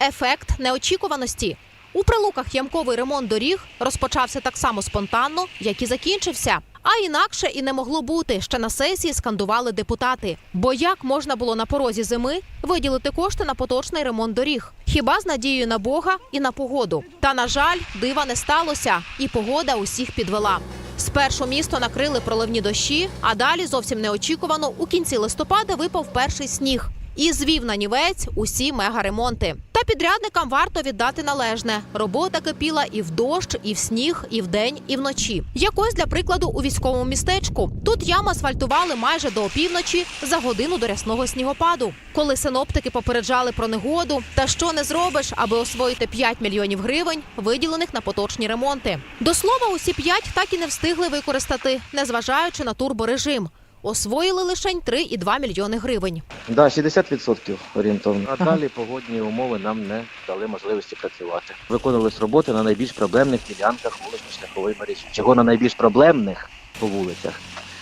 ефект неочікуваності. У прилуках ямковий ремонт доріг розпочався так само спонтанно, як і закінчився. А інакше і не могло бути. Ще на сесії скандували депутати. Бо як можна було на порозі зими виділити кошти на поточний ремонт доріг? Хіба з надією на Бога і на погоду? Та на жаль, дива не сталося, і погода усіх підвела. Спершу місто накрили проливні дощі, а далі зовсім неочікувано у кінці листопада випав перший сніг. І звів на нівець усі мегаремонти. Та підрядникам варто віддати належне. Робота кипіла і в дощ, і в сніг, і вдень, і вночі. Якось для прикладу у військовому містечку. Тут яму асфальтували майже до опівночі за годину до рясного снігопаду. Коли синоптики попереджали про негоду, та що не зробиш, аби освоїти 5 мільйонів гривень, виділених на поточні ремонти. До слова, усі 5 так і не встигли використати, незважаючи на турборежим. Освоїли лишень 3,2 мільйони гривень. Да, 60% орієнтовно. А далі погодні умови нам не дали можливості працювати. Виконувались роботи на найбільш проблемних ділянках вулично-шляхової мережі. Чого на найбільш проблемних по вулицях?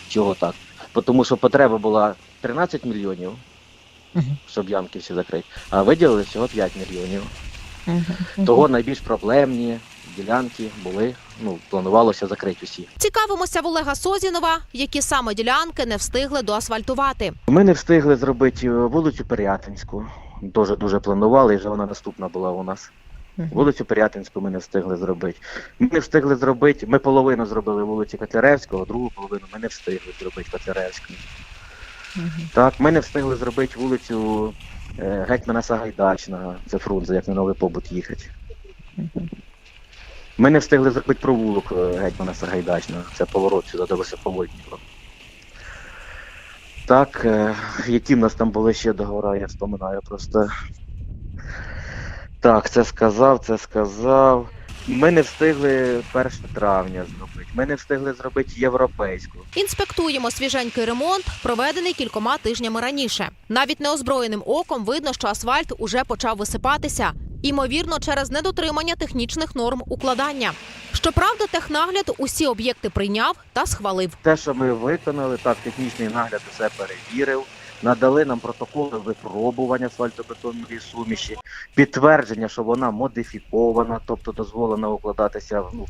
Чого так? Тому що потреба була 13 мільйонів, щоб ямки всі закрити, а виділили всього 5 мільйонів. Того найбільш проблемні ділянки були, ну, планувалося закрити усі. Цікавимося в Олега Созінова, які саме ділянки не встигли доасфальтувати. Ми не встигли зробити е, вулицю Переятинську. Дуже дуже планували, і вже вона наступна була у нас. Вулицю Переятинську ми не встигли зробити. Ми не встигли зробити. Ми половину зробили вулиці Котляревського, другу половину ми не встигли зробити Так, ми не встигли зробити вулицю е, Гетьмана Сагайдачного, це Фрунзе, як на новий побут їхати. Ми не встигли зробити провулок е, Гетьмана Сагайдачного, це поворот сюди до Високовольтнього. Так, е, які в нас там були ще договори, я вспоминаю просто. Так, це сказав, це сказав. Ми не встигли 1 травня зробити. Ми не встигли зробити європейську. Інспектуємо свіженький ремонт, проведений кількома тижнями раніше. Навіть неозброєним оком видно, що асфальт уже почав висипатися. Імовірно, через недотримання технічних норм укладання. Щоправда, технагляд усі об'єкти прийняв та схвалив. Те, що ми виконали, так, технічний нагляд усе перевірив. Надали нам протоколи випробування асфальтобетонної суміші, підтвердження, що вона модифікована, тобто дозволена укладатися ну,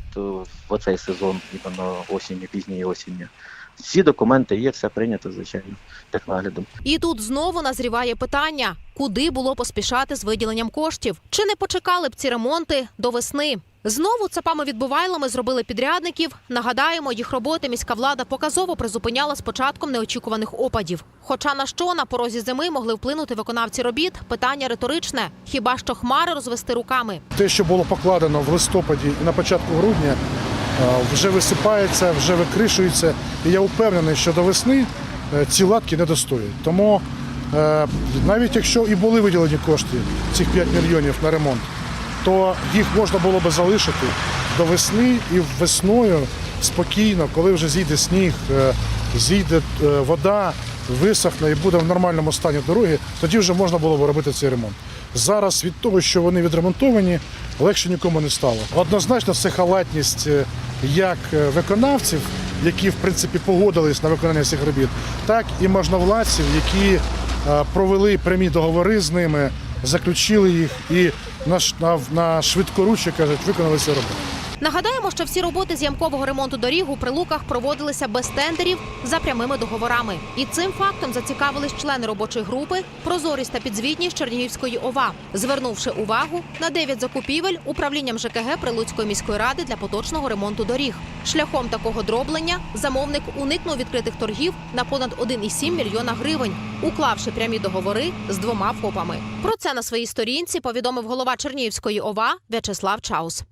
в оцей сезон, іменно осінню, пізньої осінню. Всі документи є, все прийнято, звичайно, технаглядом. І тут знову назріває питання: куди було поспішати з виділенням коштів? Чи не почекали б ці ремонти до весни? Знову цапами відбувайлами зробили підрядників. Нагадаємо, їх роботи міська влада показово призупиняла з початком неочікуваних опадів. Хоча на що на порозі зими могли вплинути виконавці робіт? Питання риторичне: хіба що хмари розвести руками? Те, що було покладено в листопаді і на початку грудня, е, вже висипається, вже викришується. І я впевнений, що до весни е, ці латки не достоять. Тому е, навіть якщо і були виділені кошти, цих 5 мільйонів на ремонт, то їх можна було би залишити до весни і весною спокійно, коли вже зійде сніг, е, зійде е, вода, висохне і буде в нормальному стані дороги, тоді вже можна було б робити цей ремонт. Зараз від того, що вони відремонтовані, легше нікому не стало. Однозначно, це халатність е, як виконавців, які в принципі погодились на виконання цих робіт, так і можновладців, які провели прямі договори з ними, заключили їх і на, на, на швидкоруч, кажуть, виконали цю роботи. Нагадаємо, що всі роботи з ямкового ремонту доріг у прилуках проводилися без тендерів за прямими договорами. І цим фактом зацікавились члени робочої групи прозорість та підзвітність Чернігівської ОВА, звернувши увагу на 9 закупівель управлінням ЖКГ Прилуцької міської ради для поточного ремонту доріг. Шляхом такого дроблення замовник уникнув відкритих торгів на понад 1,7 мільйона гривень, уклавши прямі договори з двома ФОПами. Про це на своїй сторінці повідомив голова Чернігівської ОВА В'ячеслав Чаус.